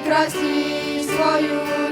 красі свою.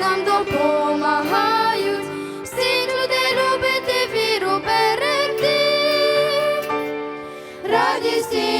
нам допомагають, всіх людей любити віру берегти радість.